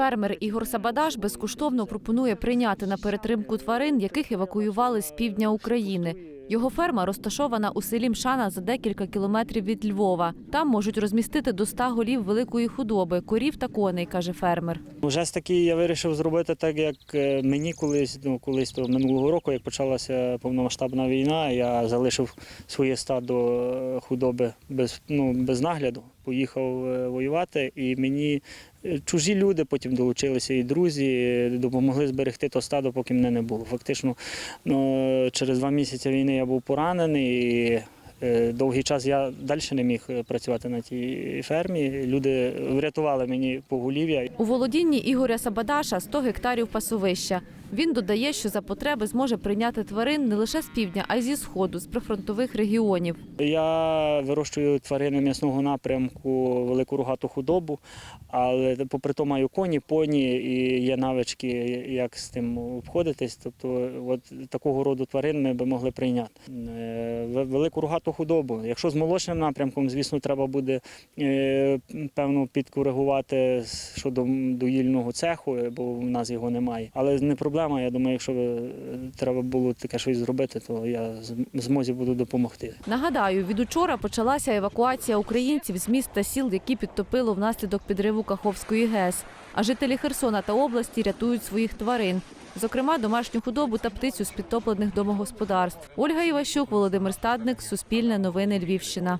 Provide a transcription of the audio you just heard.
Фермер Ігор Сабадаш безкоштовно пропонує прийняти на перетримку тварин, яких евакуювали з півдня України. Його ферма розташована у селі Мшана за декілька кілометрів від Львова. Там можуть розмістити до 100 голів великої худоби, корів та коней, каже фермер. Жест такий я вирішив зробити так, як е, мені колись, ну колись то минулого року, як почалася повномасштабна війна, я залишив своє стадо е, худоби без, ну, без нагляду, поїхав е, воювати, і мені е, чужі люди потім долучилися, і друзі е, допомогли зберегти то стадо, поки мене не було. Фактично, ну, через два місяці війни я був поранений. І Довгий час я далі не міг працювати на тій фермі. Люди врятували мені поголів'я. У володінні Ігоря Сабадаша 100 гектарів пасовища. Він додає, що за потреби зможе прийняти тварин не лише з півдня, а й зі сходу, з прифронтових регіонів. Я вирощую тварини м'ясного напрямку, велику рогату худобу, але попри то маю коні, поні і є навички, як з тим обходитись. Тобто, от такого роду тварин ми би могли прийняти. Е, Велику рогату худобу. Якщо з молочним напрямком, звісно, треба буде е, певно підкоригувати щодо доїльного цеху, бо в нас його немає. Але не проблема. Я думаю, якщо е, треба було таке щось зробити, то я змозі буду допомогти. Нагадаю, від учора почалася евакуація українців з міст та сіл, які підтопило внаслідок підриву Каховської ГЕС. А жителі Херсона та області рятують своїх тварин. Зокрема, домашню худобу та птицю з підтоплених домогосподарств. Ольга Іващук, Володимир Стадник, Суспільне новини Львівщина.